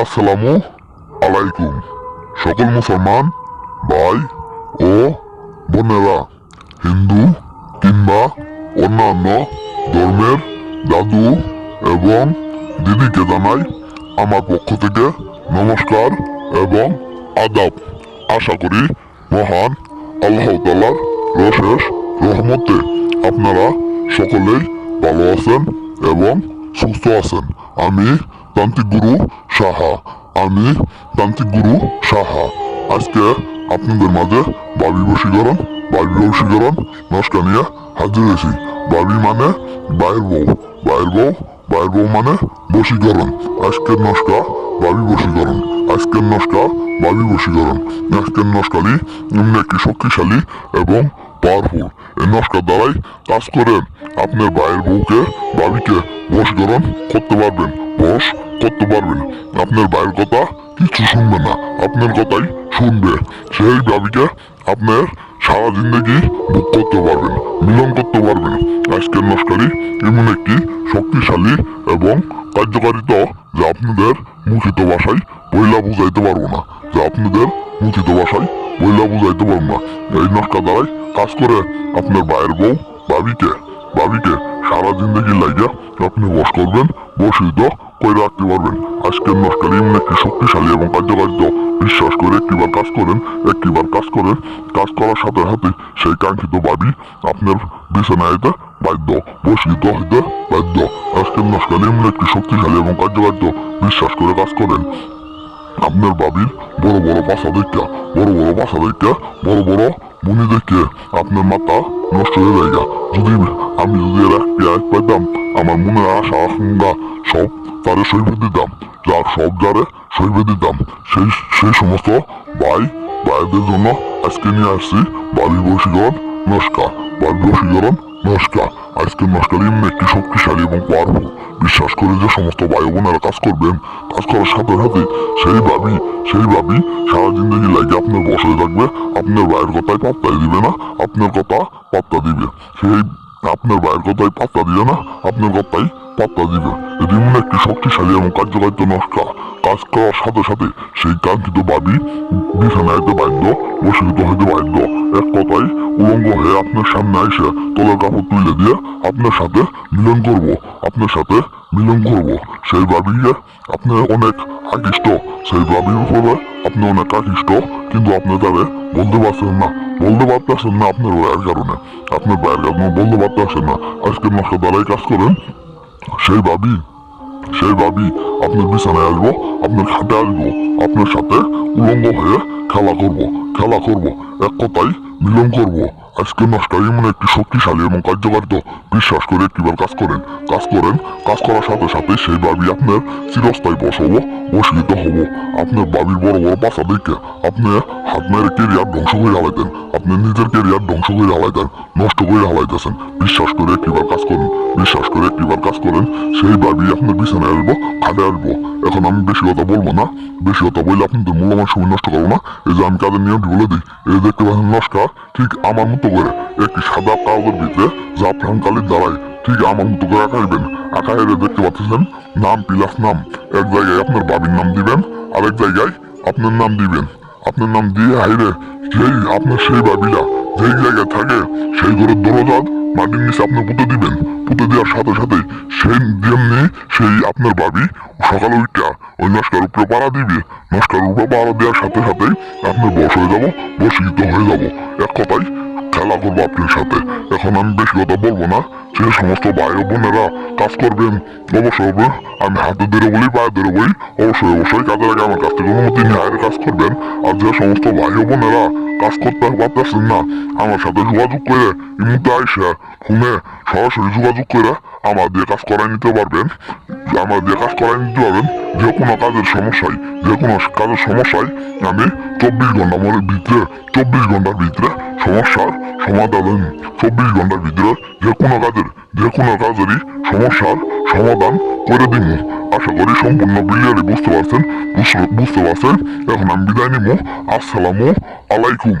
আসসালামু আলাইকুম। সকল মুসলমান, ভাই ও বোনেরা, হিন্দু কিংবা অন্যান্য ধর্মের দাদু এবং দিদিকে জানাই আমার পক্ষ থেকে নমস্কার এবং আদাব। আশা করি মহান আল্লাহ তালার রশেষ রহমতে আপনারা সকলেই ভালো আছেন এবং সুস্থ আছেন। আমি তান্ত্রিক গুরু সাহা। আমি তান্ত্রিক গুরু সাহা। আজকে আপনাদের মাঝে বাবি বশীকরণ বাবি বশীকরণ নস্কা নিয়ে হাজির হয়েছি। বাবি মানে বাইর বউ বাইর বউ বাইর বউ মানে বশীকরণ। আজকের নস্কা বাবি বশীকরণ, আজকের নস্কা বাবি বশীকরণ। আজকের নস্কালি এমনি একটি শক্তিশালী এবং পাওয়ারফুল এই নস্কার দ্বারাই কাজ করে আপনার বাইরের বউকে, বাবিকে বশীকরণ করতে পারবেন। বশ করতে পারবেন। আপনার বাইরের কথা কিছু শুনবে না। আপনার কথাই শুনবে। সেই ভাবিকে আপনার সারা জিন্দগি বুক করতে পারবেন, মিলন করতে পারবেন। আজকের নস্কারি এমন একটি শক্তিশালী এবং কার্যকারিতা যা আপনাদের মুখিত ভাষায় বইলা বুঝাইতে পারব না। যা আপনাদের মুখিত ভাষায় বইলা বুঝাইতে পারব না। এই নস্কা দ্বারাই কাজ করে আপনার বাইরের বউ ভাবিকে ভাবিকে সারা জিন্দগি লাগিয়া আপনি বস করবেন বসিত করে রাখতে পারবেন? আজকের নস্কালি এমন একটি শক্তিশালী এবং কার্যকারিত। বিশ্বাস করে একটিবার কাজ করেন, একটিবার কাজ করেন। কাজ করার সাথে সাথে সেই কাঙ্ক্ষিত ভাবি আপনার বিছানায় বাধ্য, বসিত হইতে বাধ্য। আজকের নস্কালি এমন একটি শক্তিশালী এবং কার্যকারিত, বিশ্বাস করে কাজ করেন। আপনার বাবির বড় বড় পাশা দেখা বড় বড় পাশা দেখা বড় বড় মুনি দেখে আপনার মাথা নষ্ট হয়ে যায় যদি আমি যদি এর পেঁয়াজ এক পাইতাম আমার মনে আশা, আশঙ্কা, সব তারে সইবে দিতাম যার সব যারে সইবে দিতাম সেই সেই সমস্ত ভাই, ভাইদের জন্য আজকে নিয়ে আসছি বাড়ি বসীকরণ নস্কা। বাড়ি বশীকরণ নস্কা আজকে এমনি একটি শক্তিশালী এবং পাওয়ারফুল বিশ্বাস করে যে সমস্ত ভাই বোনেরা কাজ করবেন, কাজ করার সাথে সাথে সেই ভাবি সেই ভাবি সারা জিন্দগি লাগে আপনার বসে থাকবে, আপনার ভাইয়ের কথায় পাত্তাই দিবে না, আপনার কথা পাত্তা দিবে। সেই আপনার ভাইয়ের কথায় পাত্তা দিবে না, আপনার কথাই পাত্তা দিবে। এটি এমন একটি শক্তিশালী এবং কার্যকারিত নস্কা। কাজ করার সাথে সাথে সেই কাঙ্ক্ষিত ভাবি বিছানায় বাধ্য বসীভূত হইতে বাধ্য। এক কথায় উলঙ্গ হয়ে আপনার সামনে এসে তলের কাপড় তুলে দিয়ে আপনার সাথে মিলন করব, আপনার সাথে মিলন করব। সেই ভাবিকে আপনি অনেক আকৃষ্ট, সেই ভাবির উপরে আপনি অনেক আকৃষ্ট, কিন্তু আপনি তাদের বলতে পারছেন না। বলতে পারতেছেন না আপনার ভাইয়ের কারণে। আপনার ভাইয়ের কারণে বলতে পারতেছেন না। আজকে নষ্ট দ্বারাই কাজ করেন, সেই ভাবি সেই ভাবি, আপনার বিছানায় আসব, আপনার খাটে আসব, আপনার সাথে উলঙ্গ হয়ে খেলা করব খেলা করব, এক কথাই মিলন করব। আজকে নষ্ট এমন একটি শক্তিশালী এবং কার্যকারিত বিশ্বাস করে একটিবার কাজ করেন। কাজ করেন, কাজ করার সাথে সাথে সেই বাবি আপনার চিরস্থায়ী বসাবো বসিত হব। আপনার বাবির বড় বড় পাশা দেখে আপনি হাত মেরে কেরিয়ার ধ্বংস করে হালাইতেন। আপনি নিজের কেরিয়ার ধ্বংস করে হালাইতেন, নষ্ট করে হালাইতেছেন। বিশ্বাস করে একটিবার কাজ করেন, বিশ্বাস করে একটিবার কাজ করেন, সেই ভাবি আপনার বিছানায় আসব, খাটে আসব। এখন আমি বেশি কথা বলব না। বেশি কথা বললে আপনাদের মূল্যবান সময় নষ্ট করব না। এই যে আমি কাদের নিয়মটি বলে দিই, এই দেখতে পাচ্ছেন নস্কা ঠিক আমার মতো করে, একটি সাদা কাগজের ভিতরে জাফরান কালির দ্বারাই ঠিক আমার মতো করে আঁকাইবেন। আঁকাইলে দেখতে পাচ্ছেন, নাম প্লাস নাম, এক জায়গায় আপনার বাবির নাম দিবেন, আরেক জায়গায় আপনার নাম দিবেন। আপনার নাম দিয়ে হাইরে সেই আপনার সেই বাবিরা যেই জায়গায় থাকে, সেই ঘরের দরজা মাটির নিচে আপনি পুঁতে দিবেন। পুঁতে দেওয়ার সাথে সাথে সেই যেমনি সেই আপনার বাবি সকালে উঠটা ওই নস্কার উপরে পাড়া দিবে। নস্কার উপরে পাড়া দেওয়ার সাথে সাথেই আপনি বস হয়ে যাব বসিত হয়ে যাব। এক কথায় খেলা করব আপনার সাথে। এখন আমি বেশি কথা বলব না। যে সমস্ত ভাই বোনেরা কাজ করবেন, অবশ্যই আমি হাতে ধরে বলি, পায়ে ধরে বলি, অবশ্যই অবশ্যই কাজের আগে আমার কাছ থেকে অনুমতি নিয়ে আয়ের কাজ করবেন। আর যে সমস্ত ভাই বোনেরা কাজ করতে পারতেছেন না, আমার সাথে যোগাযোগ করে, এই মুহূর্তে আইসা ফোনে সরাসরি যোগাযোগ করে আমার দিয়ে কাজ করাই নিতে পারবেন আমার দিয়ে কাজ করাই নিতে পারবেন যে কোনো কাজের সমস্যায়, যে কোনো কাজের সমস্যায় আমি চব্বিশ ঘণ্টা মনে ভিতরে, চব্বিশ ঘণ্টার ভিতরে সমস্যার সমাধান চব্বিশ ঘণ্টার ভিতরে যে কোনো কাজের, যে কোনো কাজেরই সমস্যার সমাধান করে দিব আশা করি সম্পূর্ণ বিলিয়ারি বুঝতে পারছেন বুঝতে পারছেন। এখন আমি বিদায় নিব আসসালামু আলাইকুম।